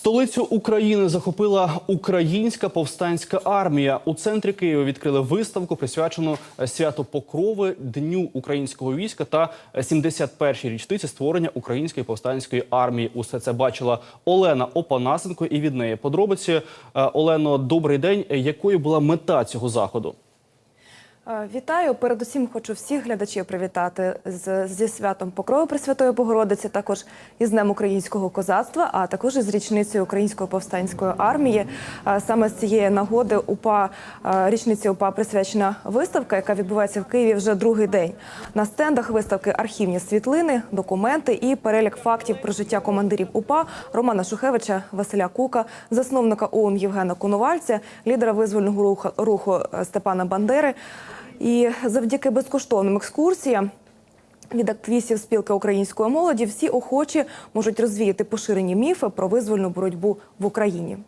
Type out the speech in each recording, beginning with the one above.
Столицю України захопила українська повстанська армія. У центрі Києва відкрили виставку, присвячену е, святу Покрови, Дню українського війська та 71-й річниці створення української повстанської армії. Усе це бачила Олена Опанасенко. І від неї подробиці Е, Олено, добрий день. Якою була мета цього заходу? Е, Вітаю. Передусім хочу всіх глядачів привітати з, зі святом Покрови Пресвятої Богородиці, також із Днем українського козацтва, а також із річницею Української повстанської армії. Е, Саме з цієї нагоди УПА е, річниці УПА присвячена виставка, яка відбувається в Києві вже другий день. На стендах виставки архівні світлини, документи і перелік фактів про життя командирів УПА Романа Шухевича, Василя Кука, засновника ОУН Євгена Коновальця, руху визвольного руху, руху Степана Бандери. І завдяки безкоштовним екскурсіям від активістів спілки української молоді всі охочі можуть розвіяти поширені міфи про визвольну боротьбу в Україні.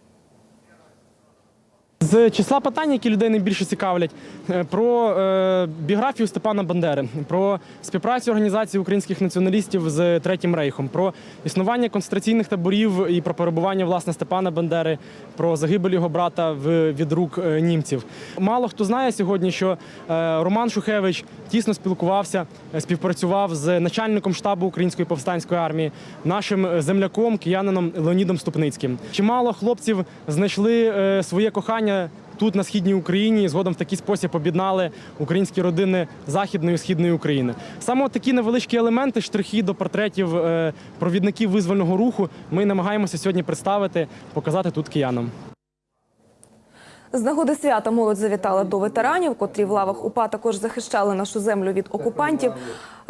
З числа питань, які людей найбільше цікавлять, е, про е, біографію Степана Бандери, про співпрацю організації українських націоналістів з Третім Рейхом, про існування концентраційних таборів і про перебування власне Степана Бандери, про загибель його брата в, від рук е, німців. Мало хто знає сьогодні, що Роман Шухевич тісно спілкувався, співпрацював з начальником штабу Української повстанської армії, нашим земляком, киянином Леонідом Ступницьким. Чимало хлопців знайшли своє кохання тут, на східній Україні, згодом в такий спосіб об'єднали українські родини західної і східної України. Саме такі невеличкі елементи, штрихи до портретів е, провідників визвольного руху. Ми намагаємося сьогодні представити, показати тут киянам. З нагоди свята молодь завітала до ветеранів, котрі в лавах УПА також захищали нашу землю від окупантів.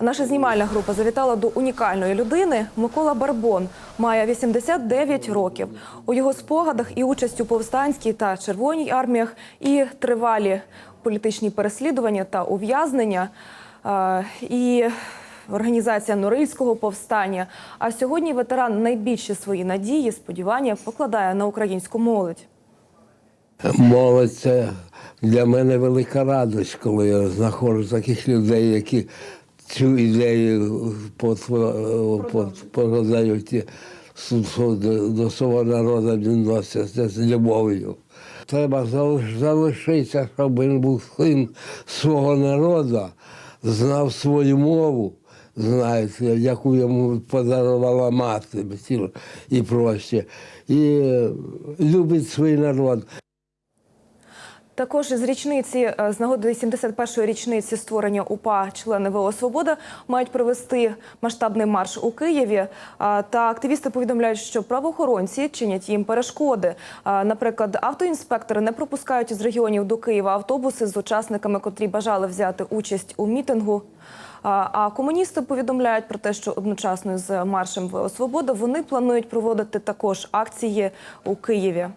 Наша знімальна група завітала до унікальної людини. Микола Барбон має 89 років. У його спогадах і участь у повстанській та червоній арміях, і тривалі політичні переслідування та ув'язнення. І Організація Норильського повстання. А сьогодні ветеран найбільші свої надії, сподівання покладає на українську молодь. Молодь це для мене велика радість, коли я знаходжу таких людей, які цю ідею подають до, до свого народу відносяться з любов'ю. Треба залишитися, щоб він був син свого народу, знав свою мову, знаєте, яку йому подарувала мати і проще, і е, любить свій народ. Також із річниці е, з нагоди 71-ї річниці створення УПА члени ВО Свобода мають провести масштабний марш у Києві. Та активісти повідомляють, що правоохоронці чинять їм перешкоди. Наприклад, автоінспектори не пропускають із регіонів до Києва автобуси з учасниками, котрі бажали взяти участь у мітингу. А комуністи повідомляють про те, що одночасно з маршем ВО Свобода вони планують проводити також акції у Києві.